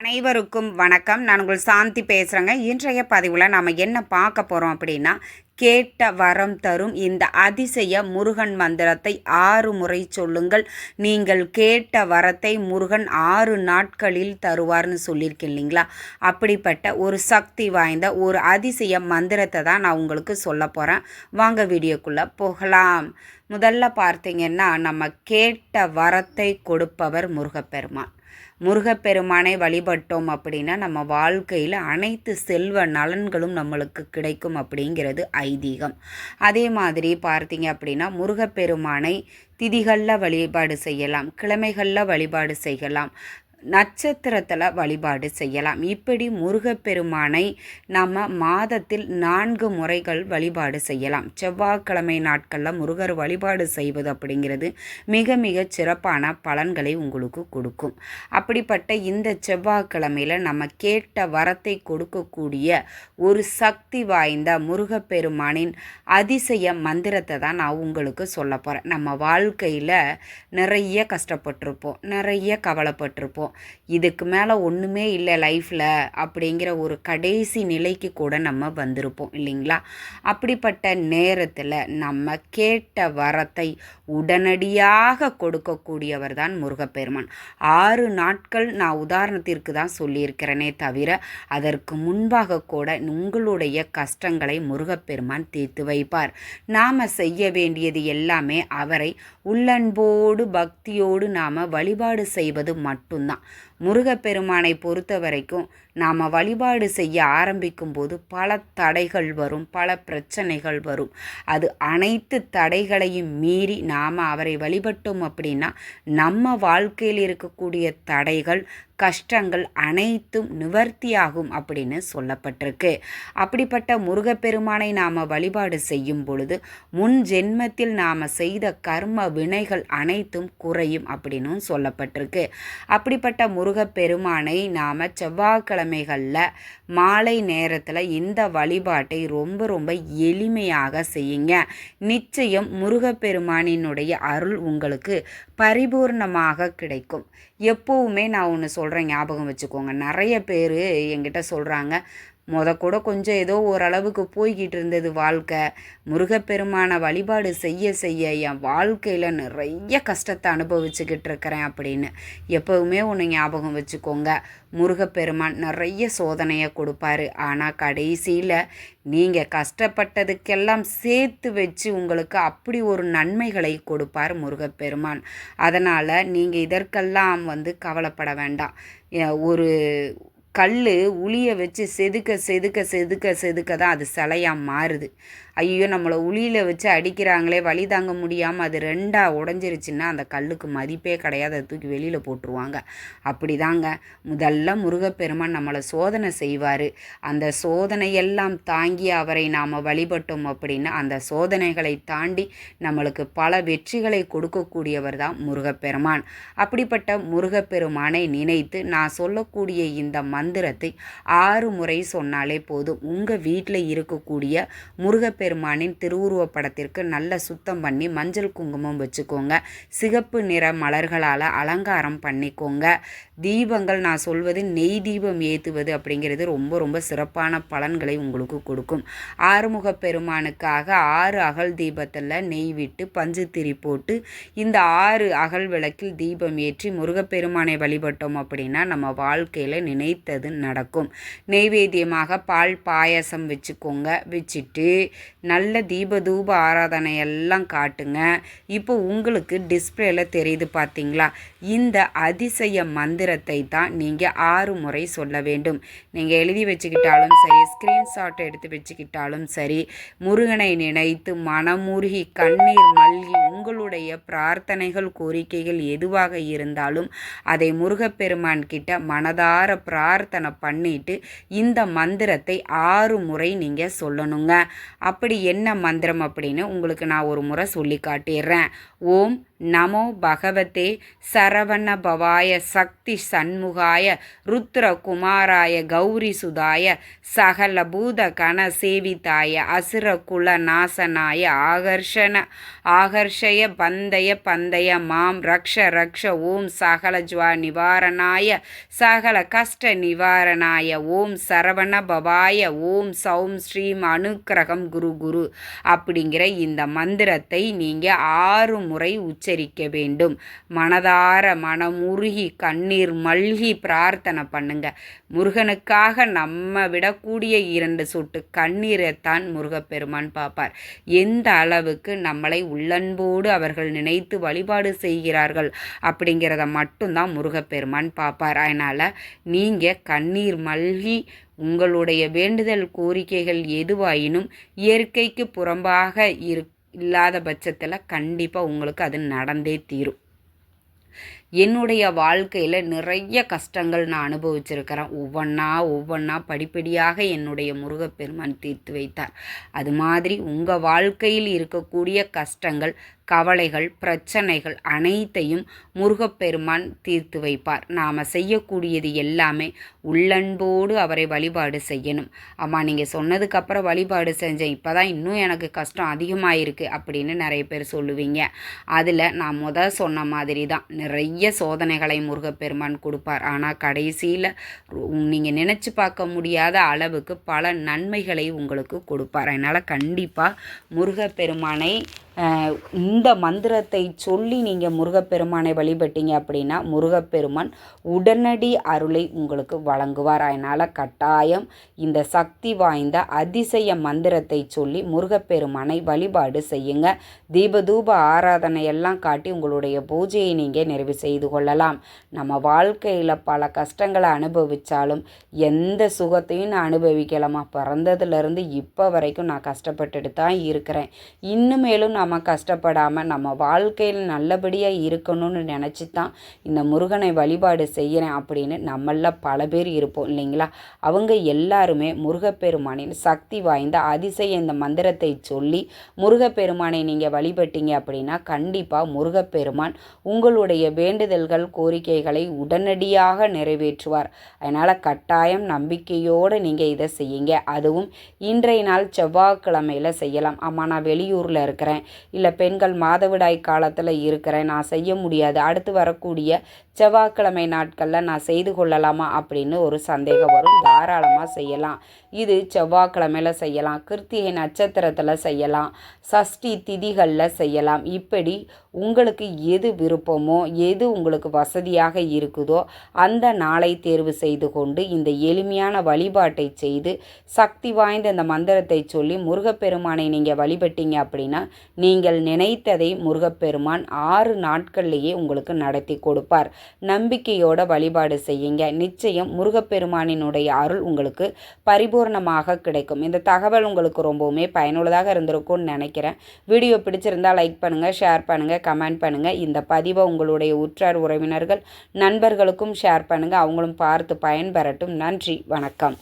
அனைவருக்கும் வணக்கம். நான் உங்கள் சாந்தி பேசுகிறேங்க இன்றைய பதிவில் நாம் என்ன பார்க்க போகிறோம் அப்படின்னா கேட்ட வரம் தரும் இந்த அதிசய முருகன் மந்திரத்தை ஆறு முறை சொல்லுங்கள். நீங்கள் கேட்ட வரத்தை முருகன் ஆறு நாட்களில் தருவார்னு சொல்லியிருக்கேன் இல்லைங்களா? அப்படிப்பட்ட ஒரு சக்தி வாய்ந்த ஒரு அதிசய மந்திரத்தை தான் நான் உங்களுக்கு சொல்ல போகிறேன் வாங்க வீடியோக்குள்ளே போகலாம். முதல்ல பார்த்தீங்கன்னா நம்ம கேட்ட வரத்தை கொடுப்பவர் முருகப்பெருமான். முருகப்பெருமானை வழிபட்டோம் அப்படின்னா நம்ம வாழ்க்கையில் அனைத்து செல்வ நலன்களும் நம்மளுக்கு கிடைக்கும் அப்படிங்கிறது ஐதீகம். அதே மாதிரி பார்த்தீங்க அப்படின்னா முருகப்பெருமானை திதிகளில் வழிபாடு செய்யலாம் கிழமைகளில் வழிபாடு செய்யலாம் நட்சத்திரத்தில் வழிபாடு செய்யலாம். இப்படி முருகப்பெருமானை நம்ம மாதத்தில் நான்கு முறைகள் வழிபாடு செய்யலாம். செவ்வாய்க்கிழமை நாட்களில் முருகர் வழிபாடு செய்வது அப்படிங்கிறது மிக மிக சிறப்பான பலன்களை உங்களுக்கு கொடுக்கும். அப்படிப்பட்ட இந்த செவ்வாய்க்கிழமையில் நம்ம கேட்ட வரத்தை கொடுக்கக்கூடிய ஒரு சக்தி வாய்ந்த முருகப்பெருமானின் அதிசய மந்திரத்தை தான் நான் உங்களுக்கு சொல்ல போகிறேன் நம்ம வாழ்க்கையில் நிறைய கஷ்டப்பட்டிருப்போம். நிறைய கவலைப்பட்டிருப்போம். இதுக்கு மேலே ஒன்றுமே இல்லை லைஃப்பில் அப்படிங்கிற ஒரு கடைசி நிலைக்கு கூட நம்ம வந்திருப்போம் இல்லைங்களா? அப்படிப்பட்ட நேரத்தில் நம்ம கேட்ட வரத்தை உடனடியாக கொடுக்கக்கூடியவர் தான் முருகப்பெருமான். ஆறு நாட்கள் நான் உதாரணத்திற்கு தான் சொல்லியிருக்கிறேனே தவிர அதற்கு முன்பாக கூட உங்களுடைய கஷ்டங்களை முருகப்பெருமான் தீர்த்து வைப்பார். நாம் செய்ய வேண்டியது எல்லாமே அவரை உள்ளன்போடு பக்தியோடு நாம் வழிபாடு செய்வது மட்டும்தான். தான் முருகப்பெருமானை பொறுத்த வரைக்கும் நாம் வழிபாடு செய்ய ஆரம்பிக்கும் போது பல தடைகள் வரும் பல பிரச்சனைகள் வரும். அது அனைத்து தடைகளையும் மீறி நாம் அவரை வழிபட்டோம் அப்படின்னா நம்ம வாழ்க்கையில் இருக்கக்கூடிய தடைகள் கஷ்டங்கள் அனைத்தும் நிவர்த்தியாகும் அப்படின்னு சொல்லப்பட்டிருக்கு. அப்படிப்பட்ட முருகப்பெருமானை நாம் வழிபாடு செய்யும் பொழுது முன் ஜென்மத்தில் நாம் செய்த கர்ம வினைகள் அனைத்தும் குறையும் அப்படின்னு சொல்லப்பட்டிருக்கு. அப்படிப்பட்ட முருகப்பெருமானை நாம் செவ்வாய்க்கிழமைகளில் மாலை நேரத்தில் இந்த வழிபாட்டை ரொம்ப ரொம்ப எளிமையாக செய்யுங்க. நிச்சயம் முருகப்பெருமானினுடைய அருள் உங்களுக்கு பரிபூர்ணமாக கிடைக்கும். எப்போவுமே நான் ஒன்று சொல்கிறேன் ஞாபகம் வச்சுக்கோங்க. நிறைய பேர் என்கிட்ட சொல்கிறாங்க முத கூட கொஞ்சம் ஏதோ ஓரளவுக்கு போய்கிட்டு இருந்தது வாழ்க்கை. முருகப்பெருமான வழிபாடு செய்ய செய்ய என் வாழ்க்கையில் நிறைய கஷ்டத்தை அனுபவிச்சுக்கிட்டு இருக்கிறேன் அப்படின்னு. எப்போவுமே ஒன்று ஞாபகம் வச்சுக்கோங்க. முருகப்பெருமான் நிறைய சோதனையை கொடுப்பாரு. ஆனால் கடைசியில் நீங்கள் கஷ்டப்பட்டதுக்கெல்லாம் சேர்த்து வச்சு உங்களுக்கு அப்படி ஒரு நன்மைகளை கொடுப்பார் முருகப்பெருமான். அதனால் நீங்கள் இதற்கெல்லாம் வந்து கவலைப்பட வேண்டாம். ஒரு கல் உளியை வச்சு செதுக்க செதுக்க செதுக்க செதுக்க தான் அது சிலையாக மாறுது. ஐயோ நம்மளை உளியில் வச்சு அடிக்கிறாங்களே வழி தாங்க முடியாமல் அது ரெண்டாக உடஞ்சிருச்சுன்னா அந்த கல்லுக்கு மதிப்பே கிடையாது. அதை தூக்கி வெளியில் போட்டுருவாங்க. அப்படி தாங்க முதல்ல முருகப்பெருமான் நம்மளை சோதனை செய்வார். அந்த சோதனையெல்லாம் தாங்கி அவரை நாம் வழிபட்டோம் அப்படின்னா அந்த சோதனைகளை தாண்டி நம்மளுக்கு பல வெற்றிகளை கொடுக்கக்கூடியவர் தான் முருகப்பெருமான். அப்படிப்பட்ட முருகப்பெருமானை நினைத்து நான் சொல்லக்கூடிய இந்த மந்திரத்தை ஆறு முறை சொன்னாலே போதும். உங்கள் வீட்டில் இருக்கக்கூடிய முருகப்பெருமான் முருகப்பெருமானின் திருவுருவப் படத்திற்கு நல்ல சுத்தம் பண்ணி மஞ்சள் குங்குமம் வச்சுக்கோங்க. சிகப்பு நிற மலர்களால் அலங்காரம் பண்ணிக்கோங்க. தீபங்கள் நான் சொல்வது நெய் தீபம் ஏற்றுவது அப்படிங்கிறது ரொம்ப ரொம்ப சிறப்பான பலன்களை உங்களுக்கு கொடுக்கும். ஆறுமுக பெருமானுக்காக ஆறு அகல் தீபத்தில் நெய் விட்டு பஞ்சு திரி போட்டு இந்த ஆறு அகல் விளக்கில் தீபம் ஏற்றி முருகப்பெருமானை வழிபட்டோம் அப்படின்னா நம்ம வாழ்க்கையில் நினைத்தது நடக்கும். நெய்வேத்தியமாக பால் பாயசம் வச்சுக்கோங்க. வச்சுட்டு நல்ல தீப தூப ஆராதனை எல்லாம் காட்டுங்க. இப்போ உங்களுக்கு டிஸ்பிளேல தெரியுது பார்த்தீங்களா? இந்த அதிசய மந்திரத்தை தான் நீங்கள் ஆறு முறை சொல்ல வேண்டும். நீங்கள் எழுதி வச்சுக்கிட்டாலும் சரி ஸ்க்ரீன்ஷாட் எடுத்து வச்சுக்கிட்டாலும் சரி முருகனை நினைத்து மனமுருகி கண்ணீர் மல்கி உங்களுடைய பிரார்த்தனைகள் கோரிக்கைகள் எதுவாக இருந்தாலும் அதை முருகப்பெருமான் கிட்ட மனதார பிரார்த்தனை பண்ணிட்டு இந்த மந்திரத்தை ஆறு முறை நீங்கள் சொல்லணுங்க. அப்படி என்ன மந்திரம் அப்படின்னு உங்களுக்கு நான் ஒரு முறை சொல்லி காட்டிடுறேன். ஓம் நமோ பகவதே சரவண பவாய சக்தி சண்முகாய ருத்ரகுமாராய கௌரி சுதாய சகல பூத கண சேவிதாய அசுர குல நாசனாய ஆகர்ஷண ஆகர்ஷய பந்தய பந்தய மாம் ரக்ஷ ரக்ஷ ஓம் சகல ஜுவா நிவாரணாய சகல கஷ்ட நிவாரணாய ஓம் சரவண பவாய ஓம் சௌம் ஸ்ரீம் அனுக்கிரகம் குரு குரு. அப்படிங்கிற இந்த மந்திரத்தை நீங்கள் ஆறு முறை உச்ச உச்சரிக்க வேண்டும். மனதார மனமுருகி கண்ணீர் மல்கி பிரார்த்தனை பண்ணுங்க. முருகனுக்காக நம்ம விடக்கூடிய இரண்டு சொட்டு கண்ணீரைத்தான் முருகப்பெருமான் பார்ப்பார் எந்த அளவுக்கு நம்மளை உள்ளன்போடு அவர்கள் நினைத்து வழிபாடு செய்கிறார்கள் அப்படிங்கிறத மட்டும்தான் முருகப்பெருமான் பார்ப்பார் அதனால் நீங்கள் கண்ணீர் மல்கி உங்களுடைய வேண்டுதல் கோரிக்கைகள் எதுவாயினும் இயற்கைக்கு புறம்பாக இருக்கும் இல்லாத பட்சத்தில் கண்டிப்பாக உங்களுக்கு அது நடந்தே தீரும். என்னுடைய வாழ்க்கையில் நிறைய கஷ்டங்கள் நான் அனுபவிச்சிருக்கிறேன். ஒவ்வொன்றா ஒவ்வொன்றா படிப்படியாக என்னுடைய முருகப்பெருமான் தீர்த்து வைத்தார். அது மாதிரி உங்கள் வாழ்க்கையில் இருக்கக்கூடிய கஷ்டங்கள் கவலைகள் பிரச்சனைகள் அனைத்தையும் முருகப்பெருமான் தீர்த்து வைப்பார். நாம் செய்யக்கூடியது எல்லாமே உள்ளன்போடு அவரை வழிபாடு செய்யணும். அம்மா நீங்கள் சொன்னதுக்கப்புறம் வழிபாடு செஞ்சேன். இப்போ தான் இன்னும் எனக்கு கஷ்டம் அதிகமாகிருக்கு அப்படின்னு நிறைய பேர் சொல்லுவீங்க. அதில் நான் முத சொன்ன மாதிரி தான் நிறைய சோதனைகளை முருகப்பெருமான் கொடுப்பார். ஆனால் கடைசியில் நீங்கள் நினச்சி பார்க்க முடியாத அளவுக்கு பல நன்மைகளை உங்களுக்கு கொடுப்பார். அதனால் கண்டிப்பாக முருகப்பெருமானை இந்த மந்திரத்தை சொல்லி நீங்கள் முருகப்பெருமானை வழிபட்டீங்க அப்படின்னா முருகப்பெருமான் உடனடி அருளை உங்களுக்கு வழங்குவார். அதனால் கட்டாயம் இந்த சக்தி வாய்ந்த அதிசய மந்திரத்தை சொல்லி முருகப்பெருமானை வழிபாடு செய்யுங்க. தீபதூப ஆராதனையெல்லாம் காட்டி உங்களுடைய பூஜையை நீங்கள் நிறைவு செய்து கொள்ளலாம். நம்ம வாழ்க்கையில் பல கஷ்டங்களை அனுபவித்தாலும் எந்த சுகத்தையும் நான் அனுபவிக்கலாமா பிறந்ததுலேருந்து இப்போ வரைக்கும் நான் கஷ்டப்பட்டுட்டு தான் இருக்கிறேன். இன்னும் மேலும் நான் நம்ம கஷ்டப்படாமல் நம்ம வாழ்க்கையில் நல்லபடியாக இருக்கணும்னு நினச்சி தான் இந்த முருகனை வழிபாடு செய்கிறேன் அப்படின்னு நம்மள பல பேர் இருப்போம் இல்லைங்களா? அவங்க எல்லாருமே முருகப்பெருமானின் சக்தி வாய்ந்த அதிசய இந்த மந்திரத்தை சொல்லி முருகப்பெருமானை நீங்கள் வழிபட்டீங்க அப்படின்னா கண்டிப்பாக முருகப்பெருமான் உங்களுடைய வேண்டுதல்கள் கோரிக்கைகளை உடனடியாக நிறைவேற்றுவார். அதனால் கட்டாயம் நம்பிக்கையோடு நீங்கள் இதை செய்யுங்க. அதுவும் இன்றைய நாள் செவ்வாய்க்கிழமையில் செய்யலாம். ஆமாம் நான் வெளியூரில் இருக்கிறேன். இல்லை பெண்கள் மாதவிடாய் காலத்தில் இருக்கிறேன் நான் செய்ய முடியாது. அடுத்து வரக்கூடிய செவ்வாய்க்கிழமை நாட்களில் நான் செய்து கொள்ளலாமா அப்படின்னு ஒரு சந்தேகம் வரும். தாராளமாக செய்யலாம். இது செவ்வாய்க்கிழமையில் செய்யலாம். கிருத்திகை நட்சத்திரத்தில் செய்யலாம். சஷ்டி திதிகளில் செய்யலாம். இப்படி உங்களுக்கு எது விருப்பமோ எது உங்களுக்கு வசதியாக இருக்குதோ அந்த நாளை தேர்வு செய்து கொண்டு இந்த எளிமையான வழிபாட்டை செய்து சக்தி வாய்ந்த இந்த மந்திரத்தை சொல்லி முருகப்பெருமானை நீங்கள் வழிபட்டீங்க அப்படின்னா நீங்கள் நினைத்ததை முருகப்பெருமான் ஆறு நாட்கள்லேயே உங்களுக்கு நடத்தி கொடுப்பார். நம்பிக்கையோட வழிபாடு செய்யுங்க. நிச்சயம் முருகப்பெருமானினுடைய அருள் உங்களுக்கு பரிபூர்ணமாக கிடைக்கும். இந்த தகவல் உங்களுக்கு ரொம்பவுமே பயனுள்ளதாக இருந்திருக்கும்னு நினைக்கிறேன். வீடியோ பிடிச்சிருந்தால் லைக் பண்ணுங்கள் ஷேர் பண்ணுங்கள் கமெண்ட் பண்ணுங்கள் இந்த பதிவை உங்களுடைய உற்றார் உறவினர்கள் நண்பர்களுக்கும் ஷேர் பண்ணுங்கள் அவங்களும் பார்த்து பயன்பெறட்டும். நன்றி வணக்கம்.